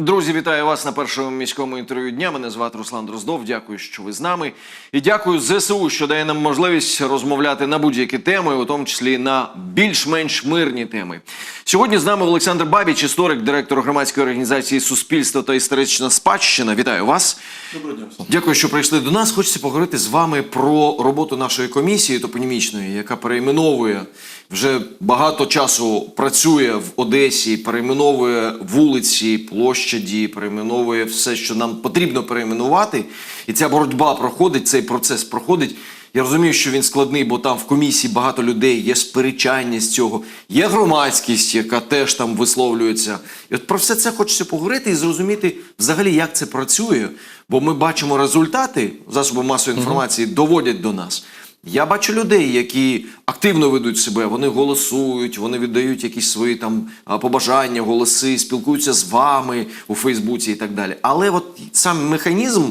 Друзі, вітаю вас на першому міському інтерв'ю дня. Мене звати Руслан Дроздов. Дякую, що ви з нами. І дякую ЗСУ, що дає нам можливість розмовляти на будь-які теми, у тому числі на більш-менш мирні теми. Сьогодні з нами Олександр Бабіч, історик, директор громадської організації Суспільство та історична спадщина. Вітаю вас. Доброго дня. Дякую, що прийшли до нас. Хочеться поговорити з вами про роботу нашої комісії топонімічної, яка перейменовує вже багато часу працює в Одесі, перейменовує вулиці, площаді, перейменовує все, що нам потрібно перейменувати. І ця боротьба проходить, цей процес проходить. Я розумію, що він складний, бо там в комісії багато людей, є сперечання з цього, є громадськість, яка теж там висловлюється. І от про все це хочеться поговорити і зрозуміти взагалі, як це працює. Бо ми бачимо результати, засоби масової інформації доводять до нас. Я бачу людей, які активно ведуть себе, вони голосують, вони віддають якісь свої там побажання, голоси, спілкуються з вами у Фейсбуці і так далі. Але от сам механізм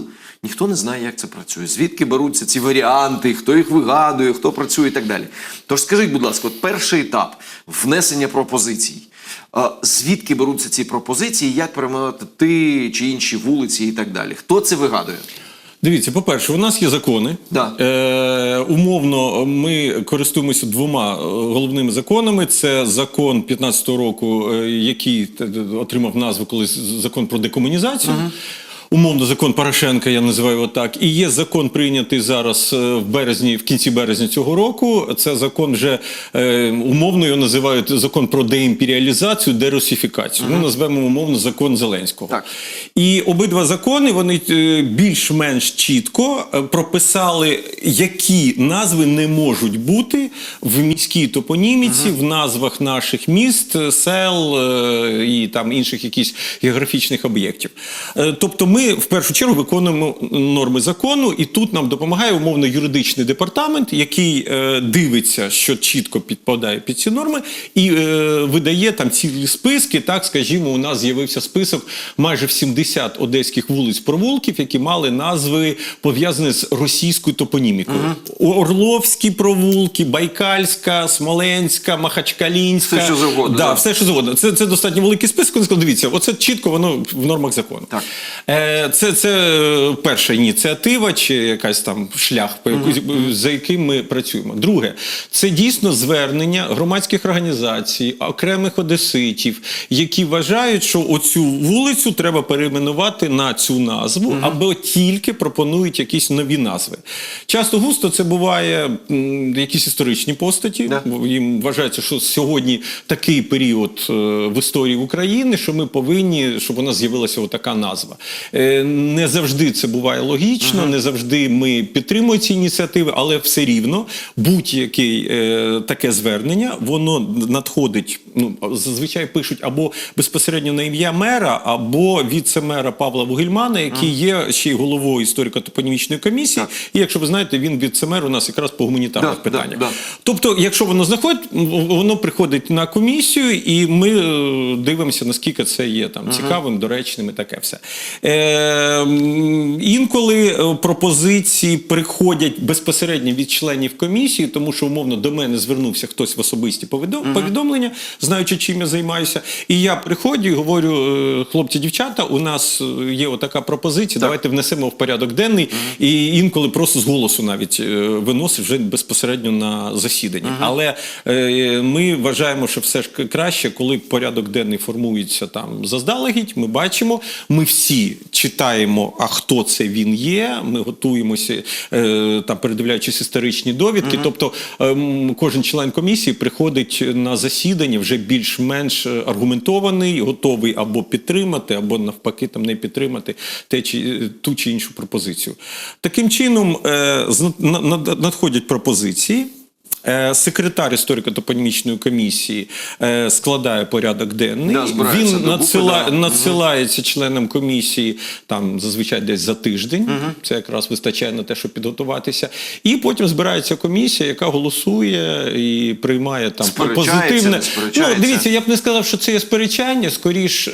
ніхто не знає, як це працює. Звідки беруться ці варіанти, хто їх вигадує, хто працює і так далі. Тож скажіть, будь ласка, от перший етап внесення пропозицій. Звідки беруться ці пропозиції, як перейменувати ти чи інші вулиці і так далі? Хто це вигадує? Дивіться, по-перше, у нас є закони. Да. Е, умовно, ми користуємося двома е, головними законами. Це закон 15-го року, е, який отримав назву колись закон про декомунізацію. Умовно, закон Порошенка, я називаю його так. І є закон, прийнятий зараз е, в березні, в кінці березня цього року. Це закон вже е, умовно його називають закон про деімперіалізацію, дерусифікацію. Ну, назвемо умовно закон Зеленського. Так. І обидва закони вони е, більш-менш чітко прописали, які назви не можуть бути в міській топоніміці, в назвах наших міст, сел і там інших якісь географічних об'єктів. Тобто, ми в першу чергу виконуємо норми закону, і тут нам допомагає умовно юридичний департамент, який е, дивиться, що чітко підпадає під ці норми, і е, видає там цілі списки. Так, скажімо, у нас з'явився список майже в 70 одеських вулиць провулків, які мали назви пов'язані з російською топонімікою. Орловські провулки, Байкальська, Смоленська, Махачкалінська. Все, що завгодно, Да, все, що завгодно. Це, це достатньо великий список. Дивіться, оце чітко воно в нормах закону. Так. Це, це перша ініціатива чи якась там шлях, по яку- за яким ми працюємо. Друге, це дійсно звернення громадських організацій, окремих одеситів, які вважають, що оцю вулицю треба перейменувати на цю назву, або тільки пропонують якісь нові назви. Часто густо це буває м, якісь історичні постаті. Бо Їм вважається, що сьогодні такий період е, в історії України, що ми повинні, щоб у нас з'явилася отака назва. Е, Не завжди це буває логічно, не завжди ми підтримуємо ці ініціативи, але все рівно будь-яке е, таке звернення, воно надходить. Ну зазвичай пишуть або безпосередньо на ім'я мера, або віце-мера Павла Вугельмана, який є ще й головою історико-топонімічної комісії. Так. І якщо ви знаєте, він віце-мер у нас якраз по гуманітарних Да, да, питаннях. да. Тобто, якщо воно знаходить, воно приходить на комісію, і ми е, дивимося, наскільки це є там цікавим, доречним і таке все. Е, м, інколи е, пропозиції приходять безпосередньо від членів комісії, тому що умовно до мене звернувся хтось в особисті повідомлення, знаючи, чим я займаюся. І я приходжу і говорю: е, хлопці, дівчата, у нас е, є отака пропозиція, давайте внесемо в порядок денний. І інколи просто з голосу навіть виносить вже безпосередньо на засідання. Але ми вважаємо, що все ж краще, коли порядок денний формується там заздалегідь. Ми бачимо, ми всі читаємо, а хто це він є. Ми готуємося е, там, передивляючись історичні довідки. Тобто ем, кожен член комісії приходить на засідання вже більш-менш е, аргументований, готовий або підтримати, або навпаки там не підтримати те чи е, ту чи іншу пропозицію. Таким чином надходять пропозиції. Е, Секретар історико-топонімічної комісії е, складає порядок денний. Да, Він докупи, надсила, да. надсилається членам комісії там зазвичай десь за тиждень. Це якраз вистачає на те, щоб підготуватися. І потім збирається комісія, яка голосує і приймає там позитивне. Ну, дивіться, я б не сказав, що це є сперечання. Скоріш, е,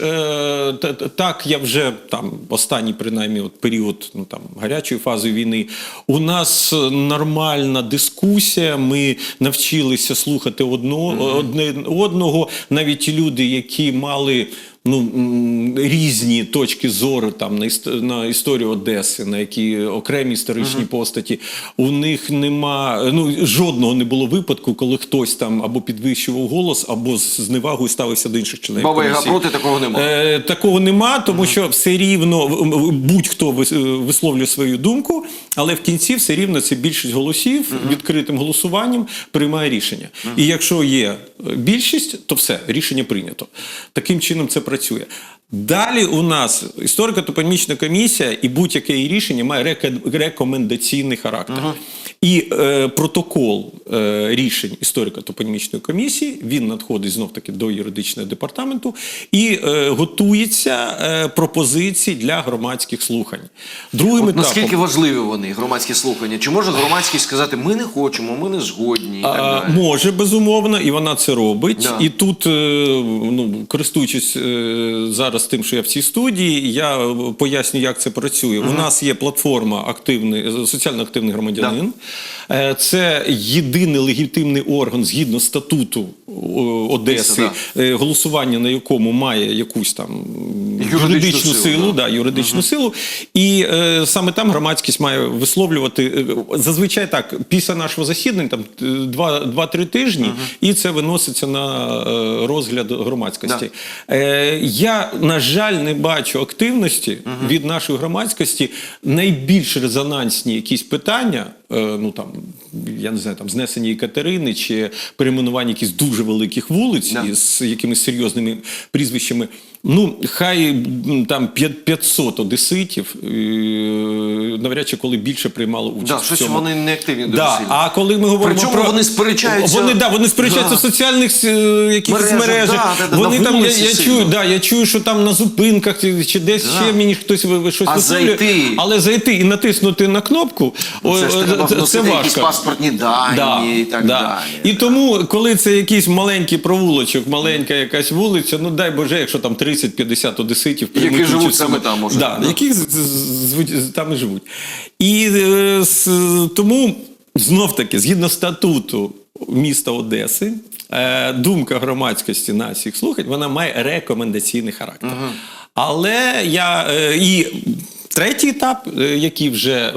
та- та- так я вже там останній принаймні от період ну там гарячої фази війни. У нас нормальна дискусія. Ми навчилися слухати одно, одне одного. Навіть люди, які мали ну, різні точки зору там на, на історію Одеси, на які окремі історичні постаті. У них нема ну жодного не було випадку, коли хтось там або підвищував голос, або з зневагою ставився до інших членів. Баба комісії. проти такого немає. Е, такого нема, тому що все рівно будь-хто е, висловлює свою думку, але в кінці все рівно це більшість голосів відкритим голосуванням приймає рішення. І якщо є е, більшість, то все рішення прийнято. Таким чином це працює працює. Далі у нас історико-топонімічна комісія і будь-яке її рішення має рекомендаційний характер. І е, протокол е, рішень історико-топонімічної комісії він надходить знов таки до юридичного департаменту і е, готується е, пропозиції для громадських слухань. Другим От наскільки етапом важливі вони, громадські слухання? Чи може громадськість сказати, ми не хочемо, ми не згодні і так А. Може, безумовно, і вона це робить. Да. І тут, е, ну, користуючись е, зараз тим, що я в цій студії, я е, поясню, як це працює. У нас є платформа активний, е, соціально активний громадянин. Е, Це єдиний легітимний орган згідно статуту Одеси, Міста, е, голосування на якому має якусь там Юридичну юридичну, силу, силу, да. да, юридичну силу. І е, саме там громадськість має висловлювати зазвичай так, після нашого засідання, там е, два- два-три тижні, і це виноситься на розгляд громадськості. Е, я, на жаль, не бачу активності від нашої громадськості. Найбільш резонансні якісь питання. е, Ну там я не знаю, там знесення Екатерини чи перейменування якихось дуже великих вулиць Да. із якимись серйозними прізвищами. Ну, хай там 500 одеситів, е, навряд чи коли більше приймало участь. Да, в щось цьому. вони не активні дуже Да, а коли ми говоримо Причому про вони сперечаються- вони, да, вони сперечаються Да. в соціальних е, якихось Мережах, да, да, да, вони там я, я чую, да, я чую, що там на зупинках чи десь Да. ще мені хтось щось А зайти? але зайти і натиснути на кнопку, Ну, Це о, ж е, треба це, це вносити якісь паспортні дані і так далі. І тому, коли це якийсь маленький провулочок, маленька якась вулиця, ну дай Боже, якщо там 30-50 одеситів Які живуть саме там, може. Да, Да. які там і живуть. І е, тому знов таки, згідно статуту міста Одеси, е, думка громадськості на всіх слухань, вона має рекомендаційний характер. Але я е, і. Третій етап, е, який вже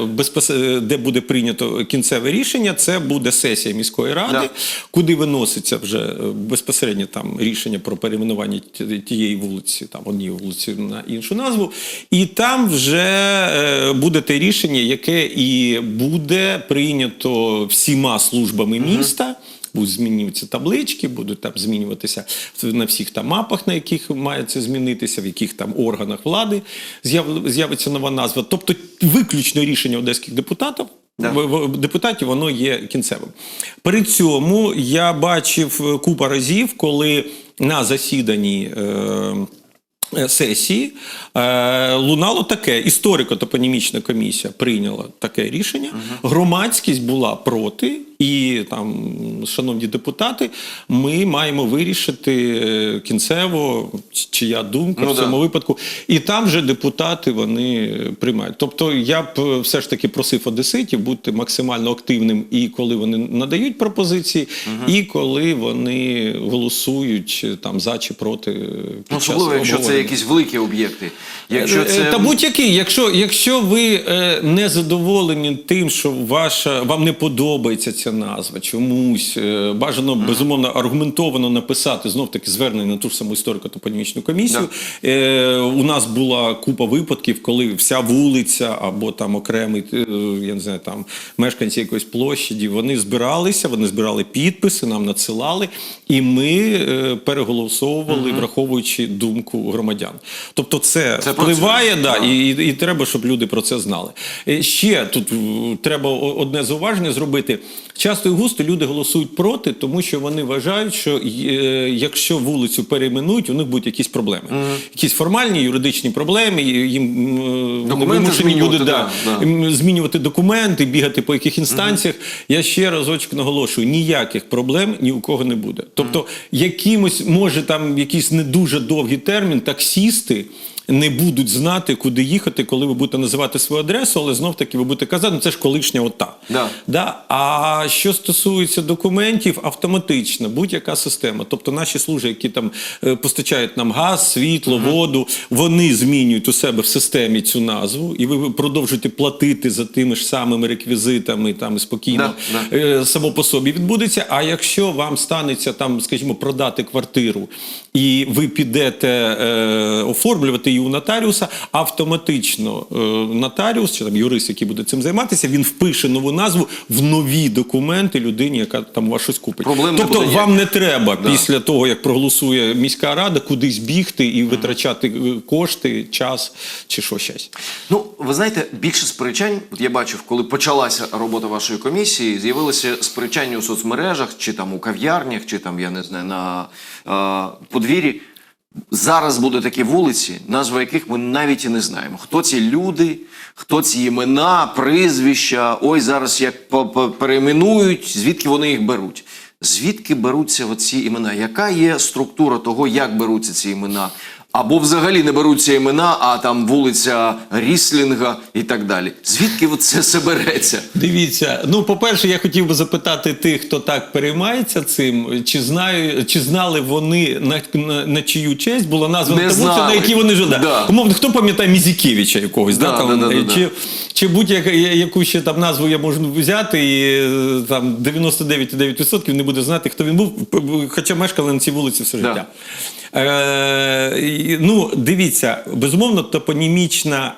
е, де буде прийнято кінцеве рішення, це буде сесія міської ради, Да. куди виноситься вже е, безпосередньо там рішення про перейменування тієї вулиці, там однієї вулиці на іншу назву. І там вже буде те рішення, яке і буде прийнято всіма службами міста. Будуть змінюватися таблички, будуть там змінюватися на всіх там мапах, на яких має це змінитися, в яких там органах влади з'явиться нова назва. Тобто виключно рішення одеських депутатів. Да. Депутатів воно є кінцевим. При цьому я бачив купа разів, коли на засіданні е, сесії е, лунало таке: історико-топонімічна комісія прийняла таке рішення. Громадськість була проти, і там, шановні депутати, ми маємо вирішити е, кінцево, чия думка Ну в да. цьому випадку. І там вже депутати вони приймають. Тобто я б е, все ж таки просив одеситів бути максимально активним і коли вони надають пропозиції, і коли вони голосують е, там за чи проти. е, Під Ну, час Особливо, якщо це якісь великі об'єкти. Якщо Е, це... Та будь-який, якщо, якщо ви е, не задоволені тим, що ваша вам не подобається ця назва, чомусь е, бажано безумовно аргументовано написати знов таки звернення на ту ж саму історико-топонімічну комісію. Е, у нас була купа випадків, коли вся вулиця або там окремий, е, я не знаю, там мешканці якоїсь площаді, вони збиралися, вони збирали підписи, нам надсилали, і ми е, переголосовували, враховуючи думку громадян. Тобто, це, Це впливає, да, і, і, і треба, щоб люди про це знали. Е, Ще тут треба одне зауваження зробити. Часто і густо люди голосують проти, тому що вони вважають, що е, якщо вулицю перейменують, у них будуть якісь проблеми. Якісь формальні юридичні проблеми, їм вони вимушені змінювати, будуть да, да, змінювати документи, бігати по яких інстанціях. Я ще разочок наголошую: ніяких проблем ні у кого не буде. Тобто, якимось може там якийсь не дуже довгий термін, таксісти. Не будуть знати, куди їхати, коли ви будете називати свою адресу, але знов таки ви будете казати, ну це ж колишня ота. Да. Да? А що стосується документів, автоматично будь-яка система, тобто наші служби, які там е, постачають нам газ, світло, воду, вони змінюють у себе в системі цю назву, і ви продовжуєте платити за тими ж самими реквізитами там спокійно Да, да. е, само по собі відбудеться. А якщо вам станеться там, скажімо, продати квартиру, і ви підете е, оформлювати її у нотаріуса, автоматично е, нотаріус чи там юрист, який буде цим займатися, він впише нову назву в нові документи людині, яка там у вас щось купить. Проблем не тобто буде вам не треба Да. після того, як проголосує міська рада, кудись бігти і витрачати е, кошти, час чи що щось. Ну, ви знаєте, більше сперечань, от я бачив, коли почалася робота вашої комісії, з'явилися сперечання у соцмережах, чи там у кав'ярнях, чи там, я не знаю, на подвір'ї. Зараз будуть такі вулиці, назви яких ми навіть і не знаємо. Хто ці люди, хто ці імена, прізвища, ой, зараз як перейменують, звідки вони їх беруть. Звідки беруться ці імена? Яка є структура того, як беруться ці імена? Або взагалі не беруться імена, а там вулиця Ріслінга і так далі. Звідки це все береться? Дивіться, ну по-перше, я хотів би запитати тих, хто так переймається цим, чи знаю, чи знали вони на, на, на чию честь була названа Не вулиця, на якій вони жили. Да. Умовно, хто пам'ятає Мізікевича якогось, да, Да, там, да, да, да, чи, да. чи будь-яку яку ще там назву я можу взяти, і е, там 99,9% не буде знати, хто він був, хоча мешкали на цій вулиці все Да. життя. Е, і, ну, дивіться, безумовно, топонімічна.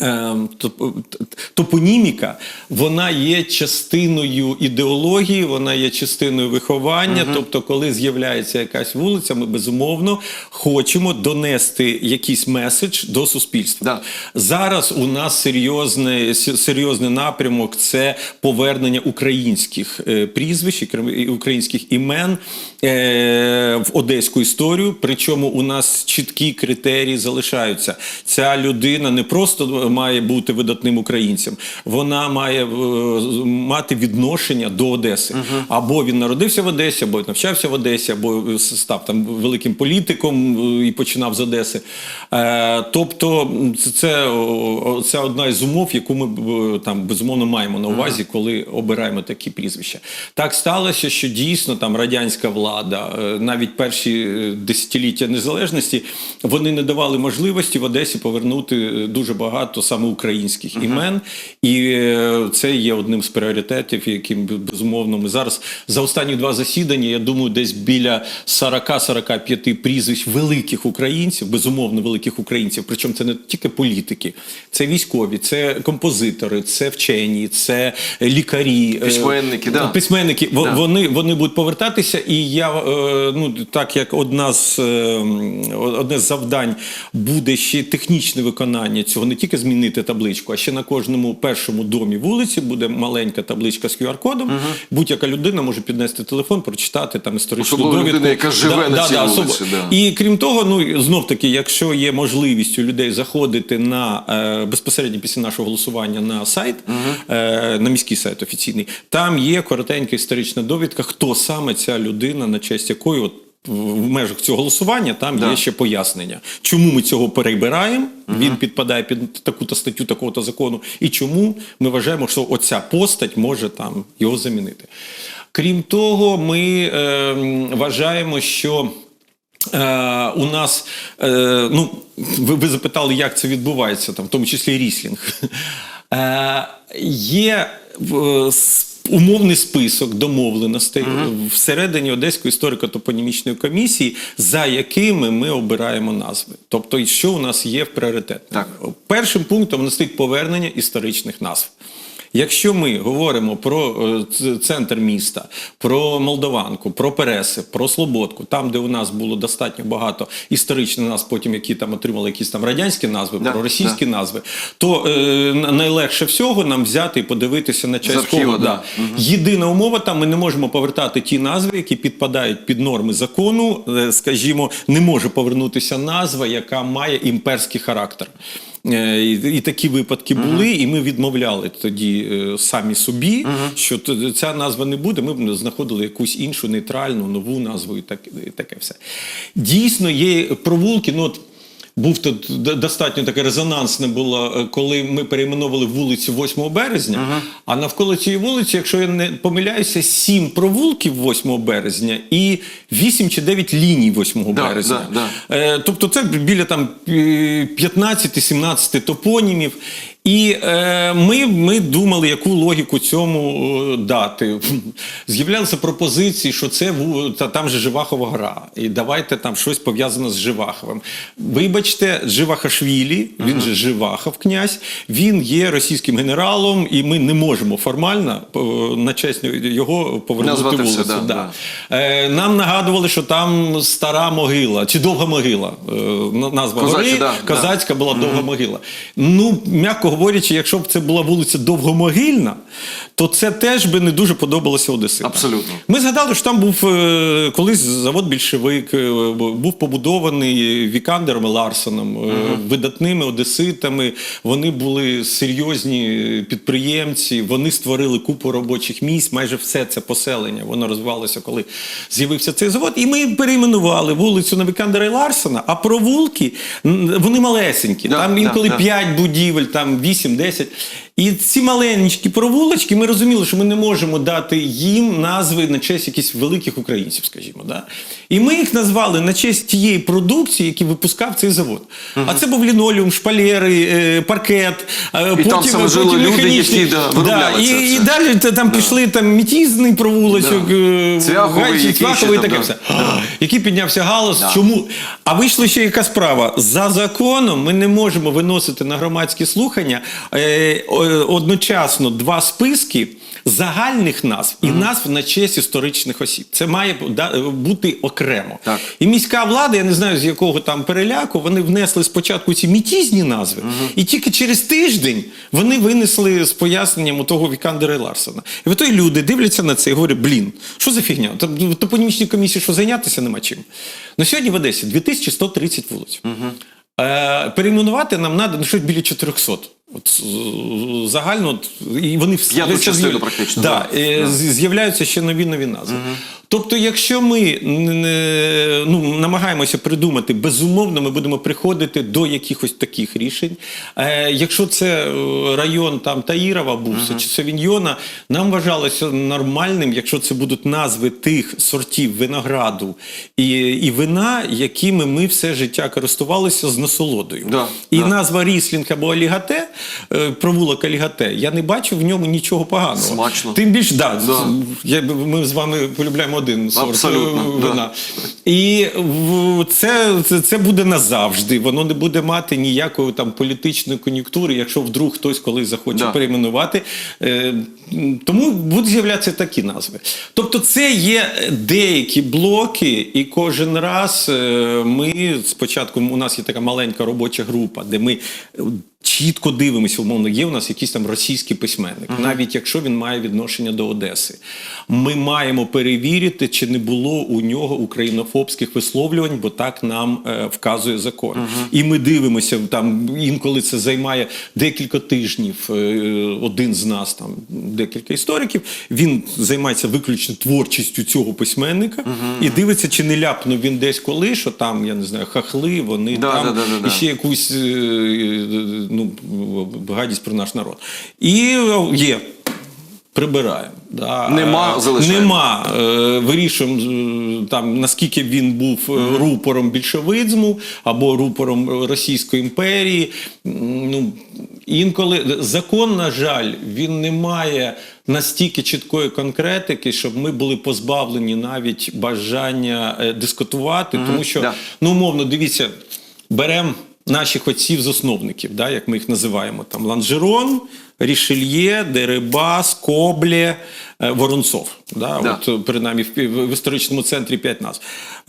Е, Ем, т- Топоніміка, вона є частиною ідеології, вона є частиною виховання. Тобто, коли з'являється якась вулиця, ми безумовно хочемо донести якийсь меседж до суспільства. Да. Зараз у нас серйозний, серйозний напрямок це повернення українських е, прізвищ українських імен е, в одеську історію. Причому у нас чіткі критерії залишаються. Ця людина не просто має бути видатним українцем, вона має е, мати відношення до Одеси. Або він народився в Одесі, або навчався в Одесі, або став там великим політиком е, і починав з Одеси. Е, Тобто, це, це, одна із умов, яку ми там безумовно маємо на увазі, коли обираємо такі прізвища. Так сталося, що дійсно там радянська влада, навіть перші десятиліття незалежності, вони не давали можливості в Одесі повернути дуже багато саме українських імен, і е, це є одним з пріоритетів, яким безумовно ми зараз за останні два засідання. Я думаю, десь біля 40-45 прізвищ великих українців, безумовно великих українців. Причому це не тільки політики, це військові, це композитори, це вчені, це лікарі, е, Письменники, да. письменники. Да. Вони вони будуть повертатися, і я е, ну так як одна з е, одне з завдань буде ще технічне виконання цього, не тільки змінити табличку, а ще на кожному першому домі вулиці буде маленька табличка з QR-кодом. Будь-яка людина може піднести телефон, прочитати там історичну Особливо довідку. людина, яка живе на цій особ- вулиці, да. І крім того, ну знов таки, якщо є можливість у людей заходити на е, безпосередньо після нашого голосування на сайт, е, на міський сайт офіційний, там є коротенька історична довідка, хто саме ця людина, на честь якої от. В межах цього голосування там Да. є ще пояснення, чому ми цього перебираємо. Він підпадає під таку-то статтю такого-то закону, і чому ми вважаємо, що оця постать може там його замінити. Крім того, ми е, вважаємо, що Е, у нас, е, ну, ви, ви запитали, як це відбувається, там, в тому числі ріслінг. Е, є е, умовний список домовленостей всередині Одеської історико-топонімічної комісії, за якими ми обираємо назви. Тобто, що у нас є в пріоритет. Так. Першим пунктом у нас стоїть повернення історичних назв. Якщо ми говоримо про е, центр міста, про Молдаванку, про Переси, про Слободку, там, де у нас було достатньо багато історичних назв, потім які там отримали якісь там радянські назви, Да, про російські назви, то е, найлегше всього нам взяти і подивитися на честь архіву, кого. да. Єдина умова там ми не можемо повертати ті назви, які підпадають під норми закону. Е, Скажімо, не може повернутися назва, яка має імперський характер. Е, І, такі випадки були, і ми відмовляли тоді е, самі собі, що т- ця назва не буде. Ми б знаходили якусь іншу нейтральну нову назву і, так, і таке все. Дійсно, є провулки. Ну, от, Був тут достатньо таке резонансне було, е, коли ми перейменовували вулицю 8 березня. А навколо цієї вулиці, якщо я не помиляюся, сім провулків 8 березня і 8 чи 9 ліній 8 Да, березня. да, да. Е, Тобто це біля там е, 15-17 топонімів. І е, ми, ми думали, яку логіку цьому е, дати. З'являлися пропозиції, що це та, там же Живахова гра. І давайте там щось пов'язане з Живаховим. Вибачте, Живахашвілі, він же Живахов князь, він є російським генералом, і ми не можемо формально е, на честь його повернути Назвати все, вулицю. да, Да. Е, Нам нагадували, що там стара могила чи довга могила. Е, Назва Козача, гори да, да. була довга могила. Ну, м'яко говорячи, якщо б це була вулиця Довгомогильна, то це теж би не дуже подобалося одеситам. Абсолютно. Ми згадали, що там був е, колись завод більшевик, е, був побудований Вікандером і Ларсоном, е, видатними одеситами. Вони були серйозні підприємці, вони створили купу робочих місць, майже все це поселення. Воно розвивалося, коли з'явився цей завод. І ми перейменували вулицю на Вікандера і Ларсона, а провулки вони малесенькі. Да, там да, інколи да. 5 будівель, там 8-10. І ці маленькі провулочки, ми розуміли, що ми не можемо дати їм назви на честь якихось великих українців, скажімо. Да? І ми їх назвали на честь тієї продукції, які випускав цей завод. А це був лінолеум, шпалери, е, паркет. е, І там саме жили люди, які, да, виробляли і, це і далі та- там пішли там мітізний провулочок, Да. е, Цвяховий, Цвяховий, там, таке да. все. Який піднявся галас. Да. Чому? А вийшла ще яка справа? За законом ми не можемо виносити на громадські слухання е, одночасно два списки. Загальних назв і назв на честь історичних осіб. Це має бути окремо. Так. І міська влада, я не знаю з якого там переляку, вони внесли спочатку ці мітізні назви, і тільки через тиждень вони винесли з поясненням у того Вікандера і Ларсона. І от люди дивляться на це і говорять: блін, що за фігня? Там топонімічній комісії, що зайнятися нема чим. На сьогодні в Одесі 2130 вулиць. Е, перейменувати нам треба ну, щось біля 400. От, загально, от, і вони П'яту частину практично, Да, да. е, з'являються ще нові нові назви. Тобто, якщо ми ну, намагаємося придумати, безумовно, ми будемо приходити до якихось таких рішень. Е, якщо це е, район там Таїрова був чи Савіньйона, нам вважалося нормальним, якщо це будуть назви тих сортів винограду і, і вина, якими ми все життя користувалися з насолодою. Да, і да. назва Ріслінг або Олігате, е, провулок Олігате, я не бачу в ньому нічого поганого. Смачно. Тим більше, да, Да. я, ми з вами полюбляємо один сорт Абсолютно, е, да. І це, це, це буде назавжди. Воно не буде мати ніякої там політичної кон'юнктури, якщо вдруг хтось колись захоче Да. перейменувати. Е, Тому будуть з'являтися такі назви. Тобто, це є деякі блоки, і кожен раз е, ми спочатку у нас є така маленька робоча група, де ми. Е, Чітко дивимося, умовно, є у нас якийсь там російський письменник, навіть якщо він має відношення до Одеси. Ми маємо перевірити, чи не було у нього українофобських висловлювань, бо так нам е, вказує закон. І ми дивимося там інколи це займає декілька тижнів. е, один з нас, там декілька істориків, він займається виключно творчістю цього письменника і дивиться, чи не ляпнув він десь коли, що там, я не знаю, хахли, вони Да, там да, да, да, і ще якусь е, ну, гадість про наш народ. І є. Прибираємо. Да. Нема, Е, залишаємо. Нема. Е, Вирішуємо, е, там, наскільки він був рупором більшовизму або рупором Російської імперії. Ну, інколи закон, на жаль, він не має настільки чіткої конкретики, щоб ми були позбавлені навіть бажання дискутувати, тому що, да. ну, умовно, дивіться, беремо наших отців-засновників, да, як ми їх називаємо, там Ланжерон, Рішельє, Дерибас, Коблє, Воронцов. Да, Да. От, е, принаймні в, в, в історичному центрі п'ять назв.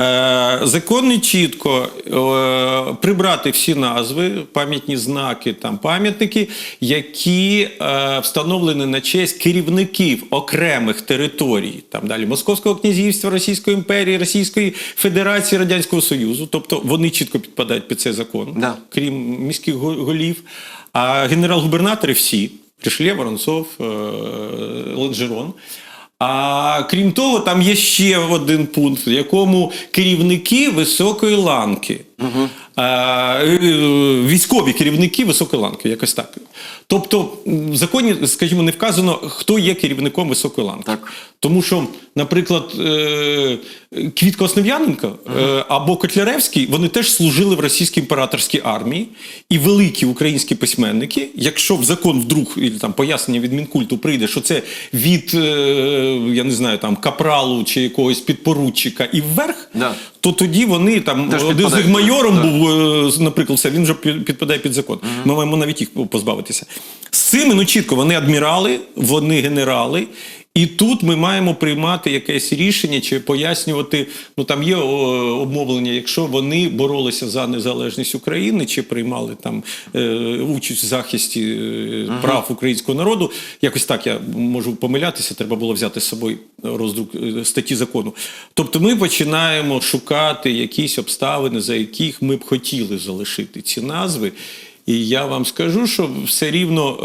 Е, законно чітко е, прибрати всі назви, пам'ятні знаки, там, пам'ятники, які е, встановлені на честь керівників окремих територій, там далі Московського князівства, Російської імперії, Російської Федерації, Радянського Союзу. Тобто вони чітко підпадають під цей закон, Да. крім міських голів. А генерал-губернатори всі Рішельє, Воронцов, е, Ланжерон. А крім того, там є ще один пункт, в якому керівники високої ланки. Е, військові керівники високої ланки, якось так. Тобто в законі, скажімо, не вказано, хто є керівником високої ланки. Так. Тому що, наприклад, е, Квітко Основ'яненко е, або Котляревський, вони теж служили в російській імператорській армії, і великі українські письменники, якщо в закон вдруг і там пояснення від Мінкульту прийде, що це від е, я не знаю, там капралу чи якогось підпоручика і вверх, Да. То тоді вони там Теж один з них майором Да. був, е, наприклад, все, він вже під- підпадає під закон. Ми маємо навіть їх позбавитися. З цими ну чітко вони адмірали, вони генерали. І тут ми маємо приймати якесь рішення чи пояснювати. Ну там є обмовлення, якщо вони боролися за незалежність України чи приймали там е, участь в захисті е, прав українського народу. Якось так я можу помилятися. Треба було взяти з собою роздрук е, статті закону. Тобто, ми починаємо шукати якісь обставини, за яких ми б хотіли залишити ці назви. І я вам скажу, що все рівно,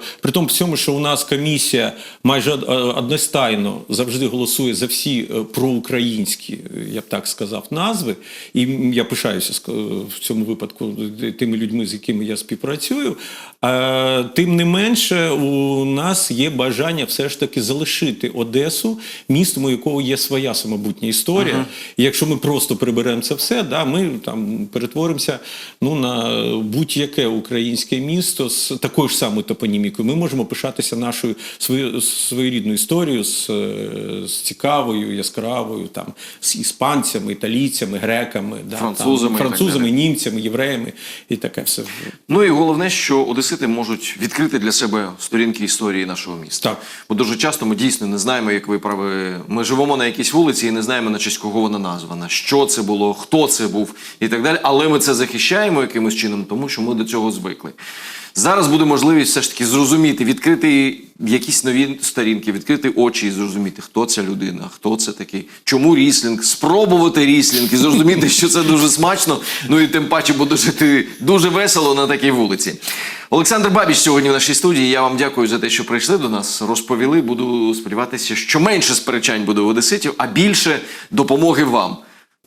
е, при тому всьому, що у нас комісія майже е, одностайно завжди голосує за всі е, проукраїнські, я б так сказав, назви. І я пишаюся в цьому випадку тими людьми, з якими я співпрацюю. Тим не менше, у нас є бажання все ж таки залишити Одесу, містом, у якого є своя самобутня історія. І якщо ми просто приберемо це все, да, ми там перетворимося ну, на будь-яке українське місто з такою ж самою топонімікою. Ми можемо пишатися нашою свою, своєрідною історією з, е, з цікавою, яскравою, там, з іспанцями, італійцями, греками, да, Французами там, французами далі. німцями, євреями і таке все. Ну і головне, що одесити можуть відкрити для себе сторінки історії нашого міста. Так. Бо дуже часто ми дійсно не знаємо, як ви праві. Ми живемо на якійсь вулиці і не знаємо на честь кого вона названа, що це було, хто це був і так далі. Але ми це захищаємо якимось чином, тому що ми до цього звикли. Зараз буде можливість все ж таки зрозуміти, відкрити якісь нові сторінки, відкрити очі і зрозуміти, хто ця людина, хто це такий, чому ріслінг, спробувати ріслінг і зрозуміти, що це дуже смачно. Ну і тим паче буде жити дуже весело на такій вулиці. Олександр Бабіч сьогодні в нашій студії. Я вам дякую за те, що прийшли до нас. Розповіли. Буду сподіватися, що менше сперечань буде у одеситів, а більше допомоги вам.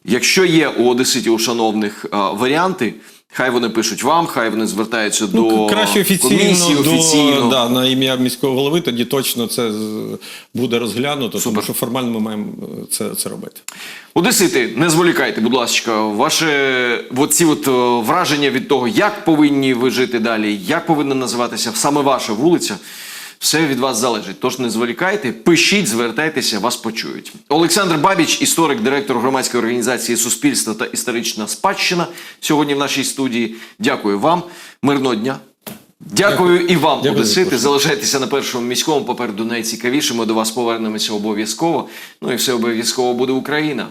Якщо є у одеситів шановних варіанти, хай вони пишуть вам, хай вони звертаються Ну, до краще офіційно, комісії, до. Да, на ім'я міського голови, тоді точно це буде розглянуто, тому що формально ми маємо е, це, це робити. Одесити, не зволікайте, будь ласка, ваше оці от, е, враження від того, як повинні ви жити далі, як повинна називатися саме ваша вулиця. Все від вас залежить. Тож не зволікайте, пишіть, звертайтеся, вас почують. Олександр Бабіч, історик, директор громадської організації Суспільство та історична спадщина, сьогодні в нашій студії. Дякую вам, мирного дня. Дякую, і вам, Дякую Одесити. Залишайтеся на першому міському. Попереду найцікавіше. Ми до вас повернемося обов'язково. Ну і все обов'язково буде Україна.